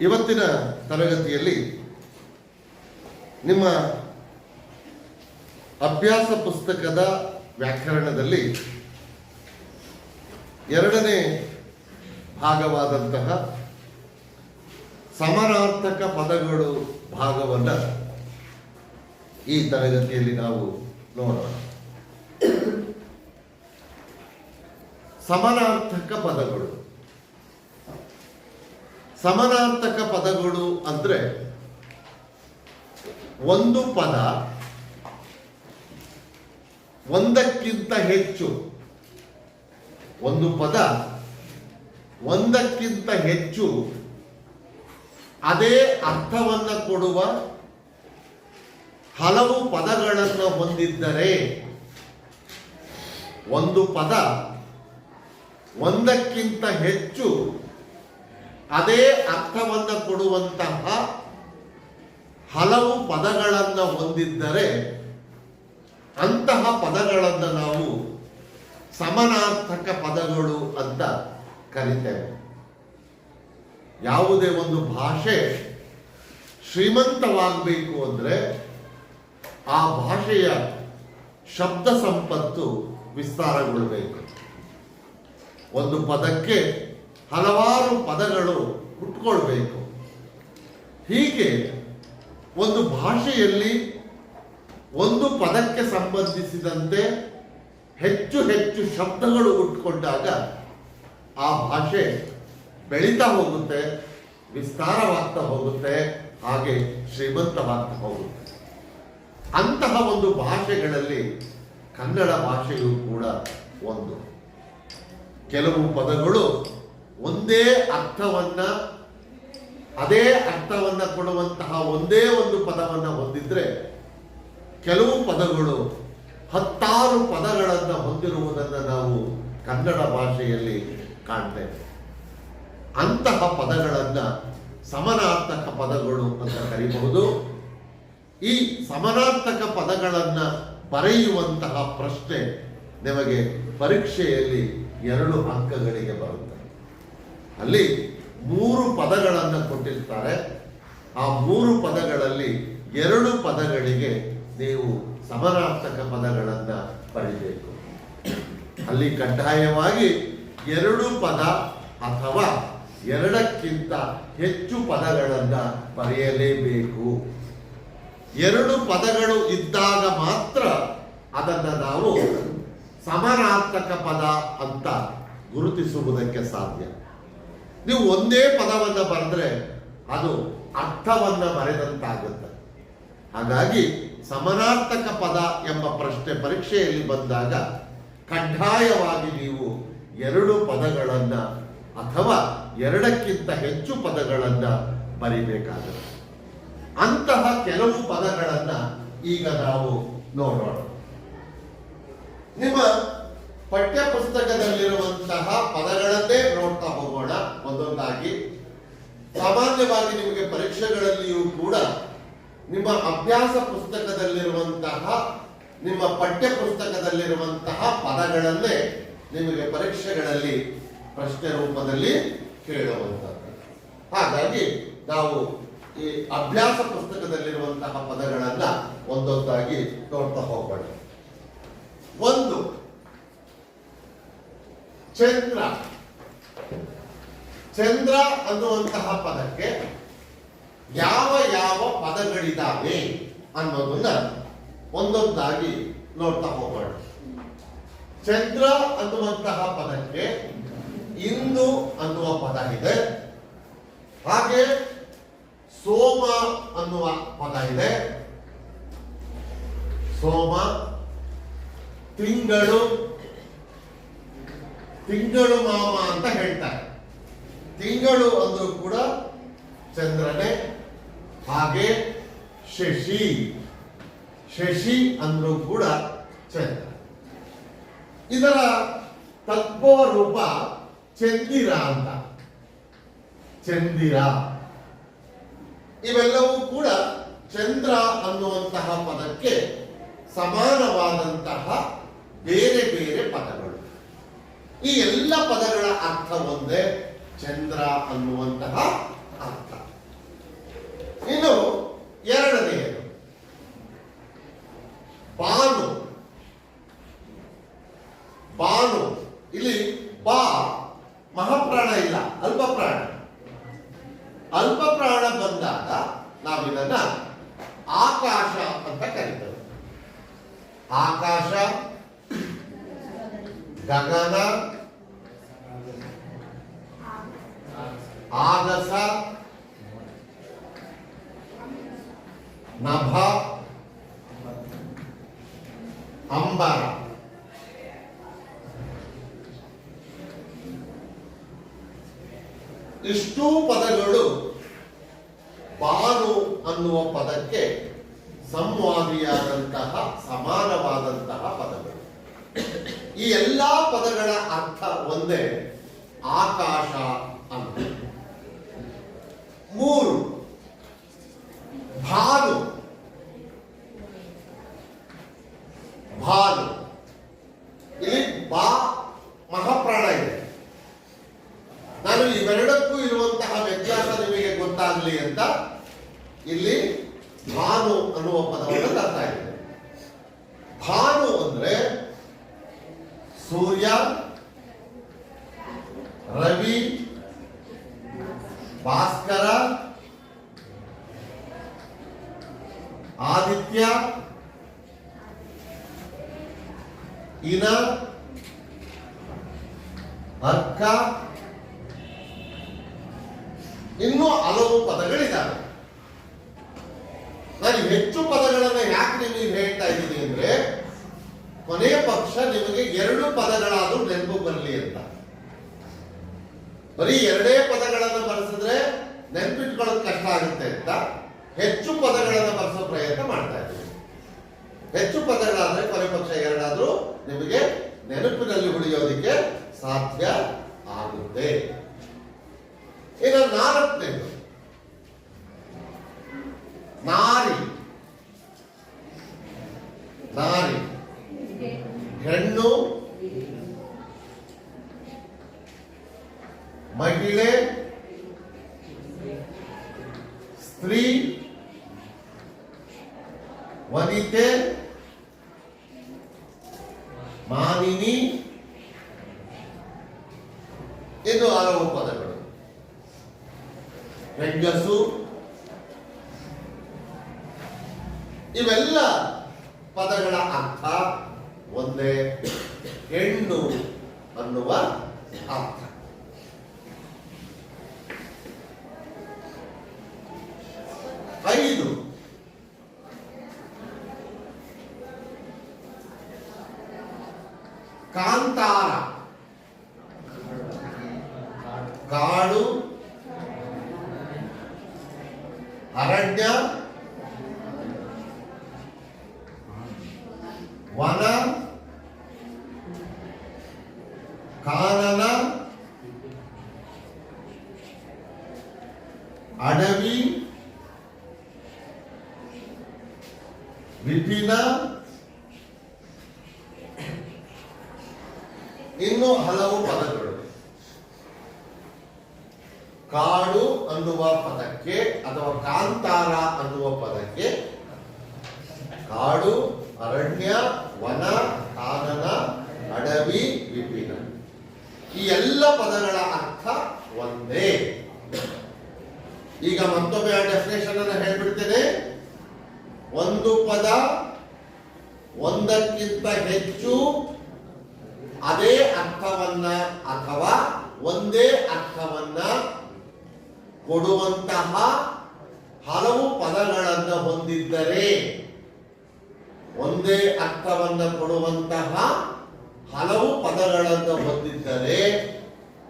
ಇವತ್ತಿನ ತರಗತಿಯಲ್ಲಿ ನಿಮ್ಮ ಅಭ್ಯಾಸ ಪುಸ್ತಕದ ವ್ಯಾಕರಣದಲ್ಲಿ ಎರಡನೇ ಭಾಗವಾದಂತಹ ಸಮಾನಾರ್ಥಕ ಪದಗಳು ಭಾಗವನ್ನು ಈ ತರಗತಿಯಲ್ಲಿ ನಾವು ನೋಡೋಣ. ಸಮಾನಾರ್ಥಕ ಪದಗಳು. ಸಮಾನಾರ್ಥಕ ಪದಗಳು ಅಂದ್ರೆ ಒಂದು ಪದ ಒಂದಕ್ಕಿಂತ ಹೆಚ್ಚು. ಒಂದು ಪದ ಒಂದಕ್ಕಿಂತ ಹೆಚ್ಚು. ಅದೇ ಅರ್ಥವನ್ನು ಕೊಡುವ ಹಲವು ಪದಗಳನ್ನು ಹೊಂದಿದ್ದರೆ ಒಂದು ಪದ ಒಂದಕ್ಕಿಂತ ಹೆಚ್ಚು ಅದೇ ಅರ್ಥವನ್ನು ಕೊಡುವಂತಹ ಹಲವು ಪದಗಳನ್ನು ಹೊಂದಿದ್ದರೆ ಅಂತಹ ಪದಗಳನ್ನು ನಾವು ಸಮಾನಾರ್ಥಕ ಪದಗಳು ಅಂತ ಕರಿತೇವೆ. ಯಾವುದೇ ಒಂದು ಭಾಷೆ ಶ್ರೀಮಂತವಾಗಬೇಕು ಅಂದರೆ ಆ ಭಾಷೆಯ ಶಬ್ದ ಸಂಪತ್ತು ವಿಸ್ತಾರಗೊಳ್ಳಬೇಕು ಒಂದು ಪದಕ್ಕೆ ಹಲವಾರು ಪದಗಳು ಹುಟ್ಕೊಳ್ಬೇಕು ಹೀಗೆ ಒಂದು ಭಾಷೆಯಲ್ಲಿ ಒಂದು ಪದಕ್ಕೆ ಸಂಬಂಧಿಸಿದಂತೆ ಹೆಚ್ಚು ಹೆಚ್ಚು ಶಬ್ದಗಳು ಹುಟ್ಕೊಂಡಾಗ ಆ ಭಾಷೆ ಬೆಳೀತಾ ಹೋಗುತ್ತೆ, ವಿಸ್ತಾರವಾಗ್ತಾ ಹೋಗುತ್ತೆ, ಹಾಗೆ ಶ್ರೀಮಂತವಾಗ್ತಾ ಹೋಗುತ್ತೆ. ಅಂತಹ ಒಂದು ಭಾಷೆಗಳಲ್ಲಿ ಕನ್ನಡ ಭಾಷೆಯು ಕೂಡ ಒಂದು. ಕೆಲವು ಪದಗಳು ಒಂದೇ ಅರ್ಥವನ್ನ, ಅದೇ ಅರ್ಥವನ್ನ ಕೊಡುವಂತಹ ಒಂದೇ ಒಂದು ಪದವನ್ನ ಹೊಂದಿದ್ರೆ, ಕೆಲವು ಪದಗಳು ಹತ್ತಾರು ಪದಗಳನ್ನು ಹೊಂದಿರುವುದನ್ನು ನಾವು ಕನ್ನಡ ಭಾಷೆಯಲ್ಲಿ ಕಾಣ್ತೇವೆ. ಅಂತಹ ಪದಗಳನ್ನು ಸಮನಾರ್ಥಕ ಪದಗಳು ಅಂತ ಕರೀಬಹುದು. ಈ ಸಮನಾರ್ಥಕ ಪದಗಳನ್ನು ಬರೆಯುವಂತಹ ಪ್ರಶ್ನೆ ನಿಮಗೆ ಪರೀಕ್ಷೆಯಲ್ಲಿ ಎರಡು ಅಂಕಗಳಿಗೆ ಬರುತ್ತೆ. ಅಲ್ಲಿ ಮೂರು ಪದಗಳನ್ನು ಕೊಟ್ಟಿರ್ತಾರೆ. ಆ ಮೂರು ಪದಗಳಲ್ಲಿ ಎರಡು ಪದಗಳಿಗೆ ನೀವು ಸಮರಾರ್ಥಕ ಪದಗಳನ್ನು ಪಡಿಬೇಕು ಅಲ್ಲಿ ಕಡ್ಡಾಯವಾಗಿ ಎರಡು ಪದ ಅಥವಾ ಎರಡಕ್ಕಿಂತ ಹೆಚ್ಚು ಪದಗಳನ್ನು ಬರೆಯಲೇಬೇಕು. ಎರಡು ಪದಗಳು ಇದ್ದಾಗ ಮಾತ್ರ ಅದನ್ನು ನಾವು ಸಮರಾರ್ಥಕ ಪದ ಅಂತ ಗುರುತಿಸುವುದಕ್ಕೆ ಸಾಧ್ಯ. ನೀವು ಒಂದೇ ಪದವನ್ನು ಬರೆದ್ರೆ ಅದು ಅರ್ಥವನ್ನ ಬರೆದಂತಾಗುತ್ತೆ. ಹಾಗಾಗಿ ಸಮನಾರ್ಥಕ ಪದ ಎಂಬ ಪ್ರಶ್ನೆ ಪರೀಕ್ಷೆಯಲ್ಲಿ ಬಂದಾಗ ಕಡ್ಡಾಯವಾಗಿ ನೀವು ಎರಡು ಪದಗಳನ್ನ ಅಥವಾ ಎರಡಕ್ಕಿಂತ ಹೆಚ್ಚು ಪದಗಳನ್ನ ಬರಿಬೇಕಾಗುತ್ತೆ. ಅಂತಹ ಕೆಲವು ಪದಗಳನ್ನ ಈಗ ನಾವು ನೋಡೋಣ. ನಿಮ್ಮ ಪಠ್ಯ ಪುಸ್ತಕದಲ್ಲಿರುವಂತಹ ಪದಗಳನ್ನೇ ನೋಡ್ತಾ ಹೋಗೋಣ. ಒಂದೊಂದಾಗಿ. ಸಾಮಾನ್ಯವಾಗಿ ನಿಮಗೆ ಪರೀಕ್ಷೆಗಳಲ್ಲಿಯೂ ಕೂಡ ನಿಮ್ಮ ಅಭ್ಯಾಸ ಪುಸ್ತಕದಲ್ಲಿರುವಂತಹ, ನಿಮ್ಮ ಪಠ್ಯ ಪುಸ್ತಕದಲ್ಲಿರುವಂತಹ ಪದಗಳನ್ನೇ ನಿಮಗೆ ಪರೀಕ್ಷೆಗಳಲ್ಲಿ ಪ್ರಶ್ನೆ ರೂಪದಲ್ಲಿ ಕೇಳುವಂಥದ್ದು ಹಾಗಾಗಿ ನಾವು ಈ ಅಭ್ಯಾಸ ಪುಸ್ತಕದಲ್ಲಿರುವಂತಹ ಪದಗಳನ್ನ ಒಂದೊಂದಾಗಿ ನೋಡ್ತಾ ಹೋಗೋಣ. ಒಂದು ಚಂದ್ರ. ಚಂದ್ರ ಅನ್ನುವಂತಹ ಪದಕ್ಕೆ ಯಾವ ಯಾವ ಪದಗಳಿದ್ದಾವೆ ಅನ್ನೋದನ್ನ ಒಂದೊಂದಾಗಿ ನೋಡ್ತಾ ಹೋಗೋಣ. ಚಂದ್ರ ಅನ್ನುವಂತಹ ಪದಕ್ಕೆ ಇಂದು ಅನ್ನುವ ಪದ ಇದೆ. ಹಾಗೆ ಸೋಮ ಅನ್ನುವ ಪದ ಇದೆ. ಸೋಮ, ತಿಂಗಳು ತಿಂಗಳು ಮಾಮ ಅಂತ ಹೇಳ್ತಾರೆ. ತಿಂಗಳು ಅಂದ್ರೂ ಕೂಡ ಚಂದ್ರನೇ, ಹಾಗೆ ಶಶಿ. ಶಶಿ ಅಂದ್ರೂ ಕೂಡ ಚಂದ್ರ. ಇದರ ತತ್ವ ರೂಪ ಚಂದಿರ ಅಂತ. ಚಂದಿರ. ಇವೆಲ್ಲವೂ ಕೂಡ ಚಂದ್ರ ಅನ್ನುವಂತಹ ಪದಕ್ಕೆ ಸಮಾನವಾದಂತಹ ಬೇರೆ ಬೇರೆ ಪದಗಳು. ಈ ಎಲ್ಲ ಪದಗಳ ಅರ್ಥ ಒಂದೇ ಚಂದ್ರ ಅನ್ನುವಂತಹ ಅರ್ಥ. ಇನ್ನು ಎರಡನೇ ಬಾನು. ಬಾನು. ಇಲ್ಲಿ ಸಂವಾದಿಯಾದಂತಹ ಸಮಾನವಾದಂತಹ ಪದಗಳು. ಈ ಎಲ್ಲಾ ಪದಗಳ ಅರ್ಥ ಒಂದೇ, ಆಕಾಶ ಅಂತ. ಮೂರು, ಭಾನು. ಭಾನು. ಇಲ್ಲಿ ಬಾ ಮಹಾಪ್ರಾಣ ಇದೆ. ನಾನು ಇವೆರಡಕ್ಕೂ ಇರುವಂತಹ ವ್ಯತ್ಯಾಸ ನಿಮಗೆ ಗೊತ್ತಾಗಲಿ ಅಂತ ಇಲ್ಲಿ ಭಾನು ಅನ್ನುವ ಪದವನ್ನು ತರ್ತಾ ಇದೆ ಭಾನು ಅಂದ್ರೆ ಸೂರ್ಯ, ರವಿ, ಭಾಸ್ಕರ, ಆದಿತ್ಯ, ಇನ, ಅರ್ಕ. ಇನ್ನೂ ಹಲವು ಪದಗಳಿದ್ದಾವೆ ನಾನು ಹೆಚ್ಚು ಪದಗಳನ್ನು ಯಾಕೆ ಹೇಳ್ತಾ ಇದ್ದೀನಿ ಅಂದ್ರೆ, ಕೊನೆಯ ಪಕ್ಷ ನಿಮಗೆ ಎರಡು ಪದಗಳಾದ್ರೂ ನೆನಪು ಬರಲಿ ಅಂತ. ಬರೀ ಎರಡೇ ಪದಗಳನ್ನು ಬಳಸಿದ್ರೆ ನೆನಪಿಟ್ಕೊಳ್ಳೋದು ಕಷ್ಟ ಆಗುತ್ತೆ ಅಂತ ಹೆಚ್ಚು ಪದಗಳನ್ನು ಬಳಸೋ ಪ್ರಯತ್ನ ಮಾಡ್ತಾ ಇದ್ದೀವಿ ಹೆಚ್ಚು ಪದಗಳಾದ್ರೆ ಕೊನೆ ಪಕ್ಷ ಎರಡಾದ್ರೂ ನಿಮಗೆ ನೆನಪಿನಲ್ಲಿ ಉಳಿಯೋದಕ್ಕೆ ಸಾಧ್ಯ ಆಗುತ್ತೆ. ಇನ್ನು ನಾಲ್ಕನೇದು, ನಾರಿ. ನಾರಿ ಹೆಣ್ಣು ಮಹಿಳೆ ಸ್ತ್ರೀ ವನಿತೆ ಮಾನಿನಿ ಇದು ಹಲವು ಪದಗಳು. ಹೆಂಗಸು ಇವೆಲ್ಲ ಪದಗಳ ಅರ್ಥ ಒಂದೇ. ಹೆಣ್ಣು ಅನ್ನುವ ಅರ್ಥ ಐದು ಕಾಂತಾರ ಕಾಡು ಅರಣ್ಯ ವನ ಕಾನನ ಅಡವಿ ವಿಪಿನ, ಇನ್ನು ಹಲವು ಪದಗಳು. ಕಾಡು ಅನ್ನುವ ಪದಕ್ಕೆ ಅಥವಾ ಕಾಂತಾರ ಅನ್ನುವ ಪದಕ್ಕೆ ಕಾಡು, ಅರಣ್ಯ, ವನ, ಕಾನನ, ಅಡವಿ, ವಿಪಿನ. ಈ ಎಲ್ಲ ಪದಗಳ ಅರ್ಥ ಒಂದೇ ಈಗ ಮತ್ತೊಮ್ಮೆ ಆ ಡೆಫಿನೇಷನ್ ಅನ್ನು ಹೇಳ್ಬಿಡ್ತೇನೆ ಒಂದು ಪದ ಒಂದಕ್ಕಿಂತ ಹೆಚ್ಚು ಅದೇ ಅರ್ಥವನ್ನ ಅಥವಾ ಒಂದೇ ಅರ್ಥವನ್ನ ಕೊಡುವಂತಹ ಹಲವು ಪದಗಳನ್ನು ಹೊಂದಿದ್ದರೆ ಒಂದೇ ಅರ್ಥವನ್ನು ಕೊಡುವಂತಹ ಹಲವು ಪದಗಳನ್ನು ಹೊಂದಿದ್ದರೆ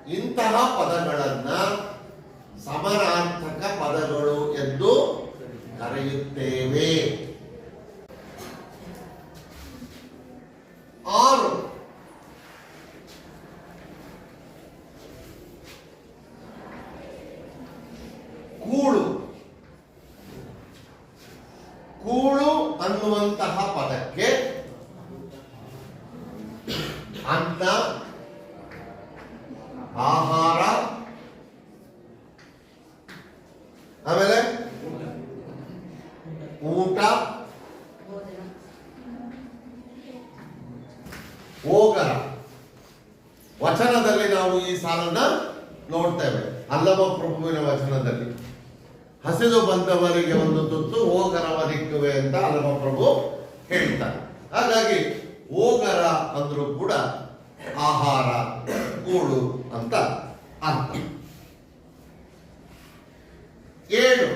ಇಂತಹ ಪದಗಳನ್ನ ಸಮರಾರ್ಥಕ ಪದಗಳು ಎಂದು ಕರೆಯುತ್ತೇವೆ. ಆರು. ಪದಕ್ಕೆ ಅನ್ನ, ಆಹಾರ, ಆಮೇಲೆ ಊಟ ಹೋಗರ ವಚನದಲ್ಲಿ ನಾವು ಈ ಸಾಲನ್ನ ನೋಡ್ತೇವೆ. ಅಲ್ಲಮ ಪ್ರಭುವಿನ ವಚನದಲ್ಲಿ. ಹಸಿದು ಬಂದವರಿಗೆ ಒಂದು ತುತ್ತು ಓಗರವ ದಿಕ್ಕುವೆ ಅಂತ ಪ್ರಭು ಹೇಳ್ತಾರೆ. ಹಾಗಾಗಿ ಓಗರ ಅಂದ್ರೂ ಕೂಡ ಆಹಾರ ಕೂಡು ಅಂತ ಅರ್ಥ. ಏಳು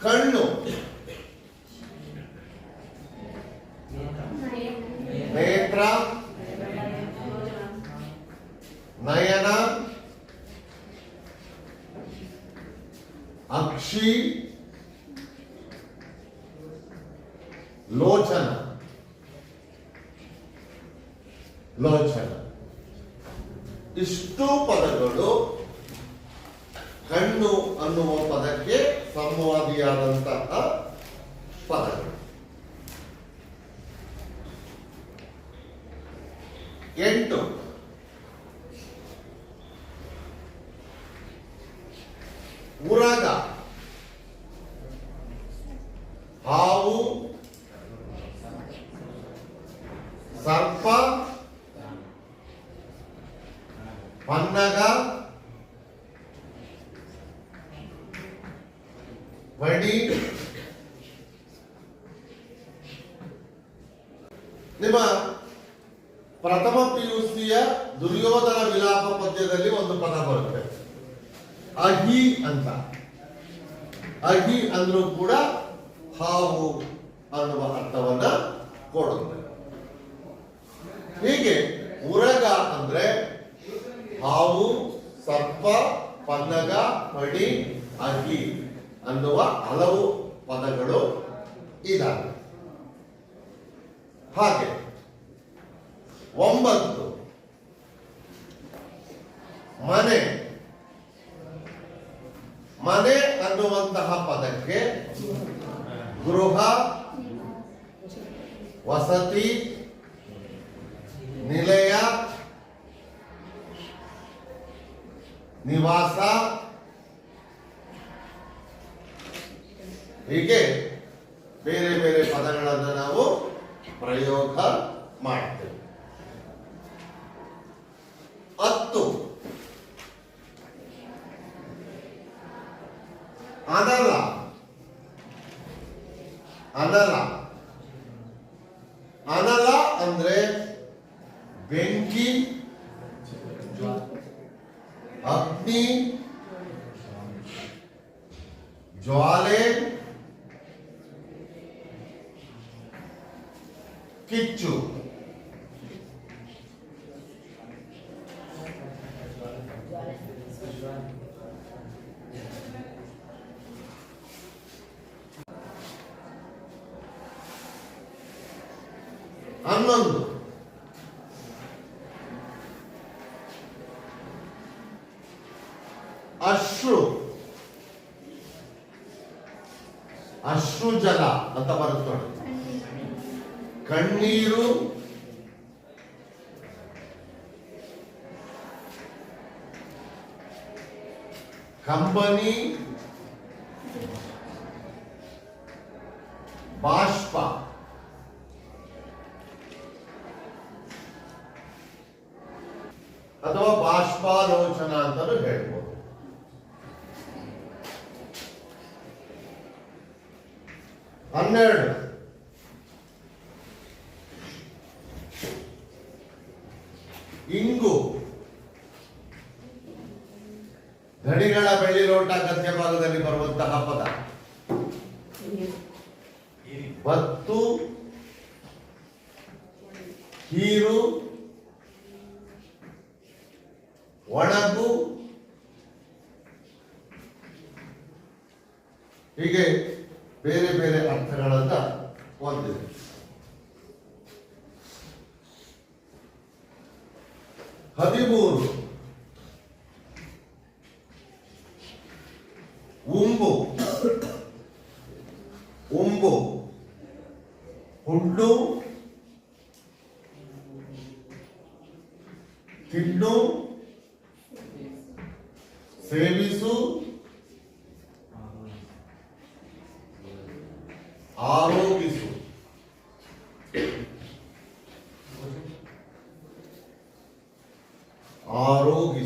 ಕಣ್ಣು. Quinto, ಹಾವು ಅನ್ನುವ ಅರ್ಥವನ್ನ ಕೊಡುತ್ತೆ. ಹೀಗೆ ಉರಗ ಅಂದ್ರೆ ಹಾವು, ಸರ್ಪ ಪನ್ನಗ ಪಡಿ ಅಗಿ ಅನ್ನುವ ಹಲವು ಪದಗಳು ಇದಾವೆ. ಹಾಗೆ ಒಂಬತ್ತು ಮನೆ ಮನೆ ಅನ್ನುವಂತಹ ಪದಕ್ಕೆ ಗೃಹ ವಸತಿ ನಿಲಯ ನಿವಾಸ ಹೀಗೆ ಬೇರೆ ಬೇರೆ ಪದಗಳನ್ನು ನಾವು ಪ್ರಯೋಗ ಮಾಡ್ತೇವೆ ಹನ್ನೊಂದು. ಅಶ್ರು. ಅಶ್ರು ಜಲ ಅಂತ ಬರುತ್ತೆ ಕಣ್ಣೀರು. ಕಂಬನಿ. ಬಾಷ್ಪ. ಬಾಷ್ಪಾಲೋಚನ ಅಂತಲೂ ಹೇಳ್ಬೋದು. ಹನ್ನೆರಡು. ಹೀಗೆ ಬೇರೆ ಬೇರೆ ಅರ್ಥಗಳನ್ನು ಹೊಂದಿದೆ आरोग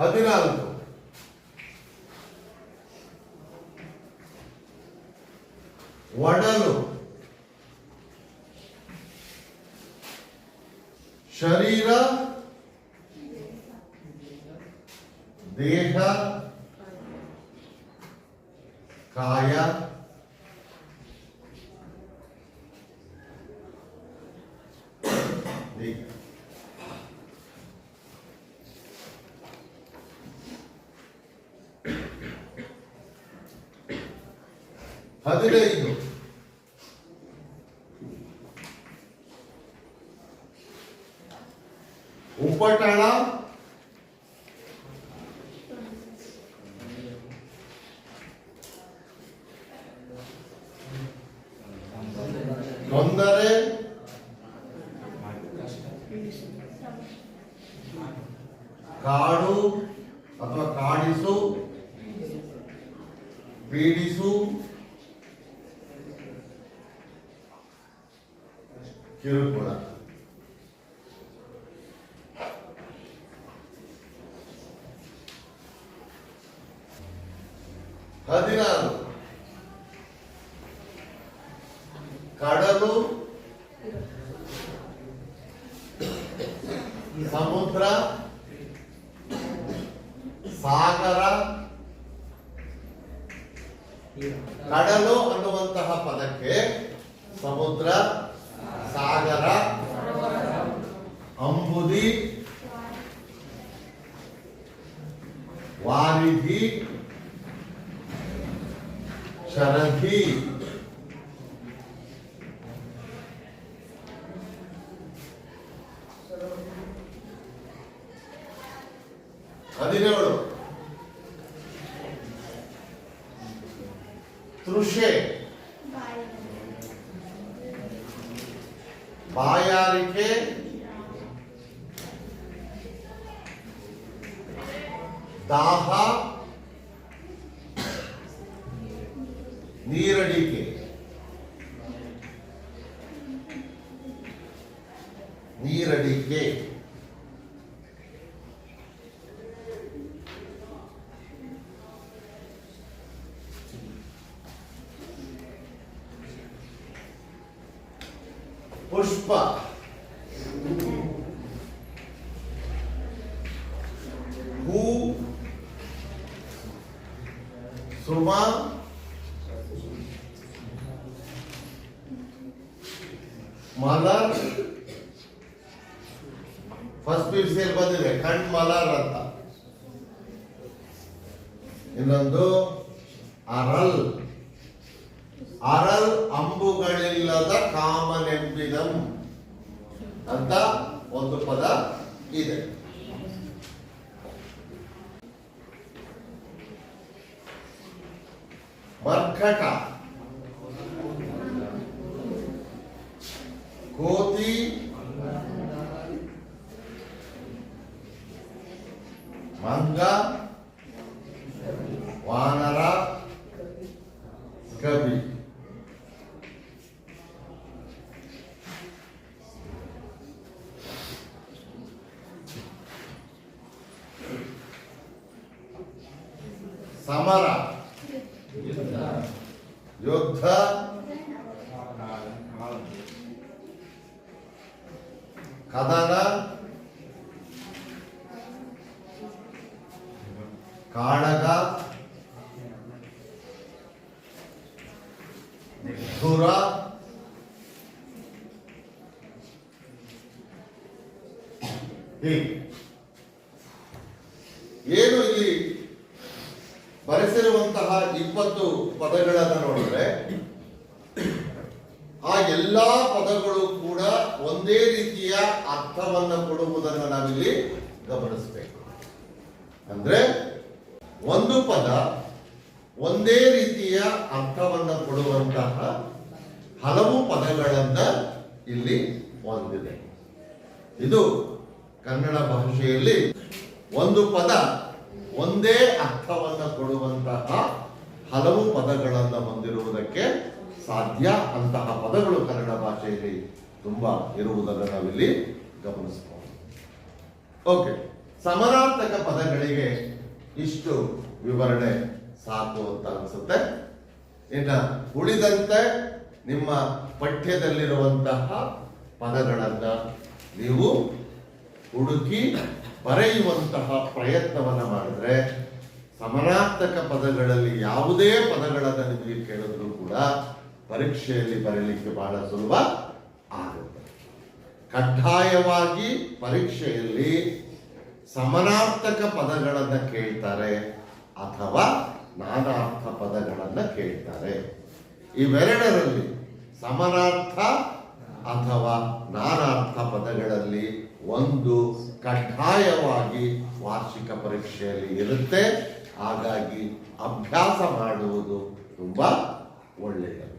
हदनाल ಹದಿನೈದು ಉಪಟಳ ಹದಿನಾರು G. Hoje, pá, మర్కట கதானா காடகா ಕೊಡುವಂತಹ ಹಲವು ಪದಗಳನ್ನ ಇಲ್ಲಿ ಹೊಂದಿದೆ ಇದು ಕನ್ನಡ ಭಾಷೆಯಲ್ಲಿ ಒಂದು ಪದ, ಒಂದೇ ಅರ್ಥವನ್ನ ಕೊಡುವಂತಹ ಹಲವು ಪದಗಳನ್ನು ಹೊಂದಿರುವುದಕ್ಕೆ ಸಾಧ್ಯ ಅಂತಹ ಪದಗಳು ಕನ್ನಡ ಭಾಷೆಯಲ್ಲಿ ತುಂಬಾ ಇರುವುದನ್ನು ನಾವಿಲ್ಲಿ ಗಮನಿಸಬಹುದು ಓಕೆ ಸಮರಾರ್ಥಕ ಪದಗಳಿಗೆ ಇಷ್ಟು ವಿವರಣೆ ಸಾಕು ಅಂತ ಅನ್ಸುತ್ತೆ. ಇನ್ನ ಉಳಿದಂತೆ ನಿಮ್ಮ ಪಠ್ಯದಲ್ಲಿರುವಂತಹ ಪದಗಳನ್ನ ನೀವು ಹುಡುಕಿ ಬರೆಯುವಂತಹ ಪ್ರಯತ್ನವನ್ನ ಮಾಡಿದ್ರೆ ಸಮನಾರ್ಥಕ ಪದಗಳಲ್ಲಿ ಯಾವುದೇ ಪದಗಳನ್ನು ನಿಮಗೆ ಕೇಳಿದ್ರು ಕೂಡ ಪರೀಕ್ಷೆಯಲ್ಲಿ ಬರೀಲಿಕ್ಕೆ ಬಹಳ ಸುಲಭ ಆಗುತ್ತೆ. ಕಡ್ಡಾಯವಾಗಿ ಪರೀಕ್ಷೆಯಲ್ಲಿ ಸಮನಾರ್ಥಕ ಪದಗಳನ್ನು ಕೇಳ್ತಾರೆ ಅಥವಾ ನಾನಾರ್ಥ ಪದಗಳನ್ನು ಕೇಳ್ತಾರೆ ಇವೆರಡರಲ್ಲಿ ಸಮನಾರ್ಥ ಅಥವಾ ನಾನಾರ್ಥ ಪದಗಳಲ್ಲಿ ಒಂದು ಕಡ್ಡಾಯವಾಗಿ ವಾರ್ಷಿಕ ಪರೀಕ್ಷೆಯಲ್ಲಿ ಇರುತ್ತೆ. ಹಾಗಾಗಿ ಅಭ್ಯಾಸ ಮಾಡುವುದು ತುಂಬಾ ಒಳ್ಳೆಯದು.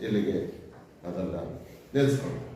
ಇಲ್ಲಿಗೆ ಅದನ್ನು ನಿಲ್ಲಿಸ್ಕೊಂಡು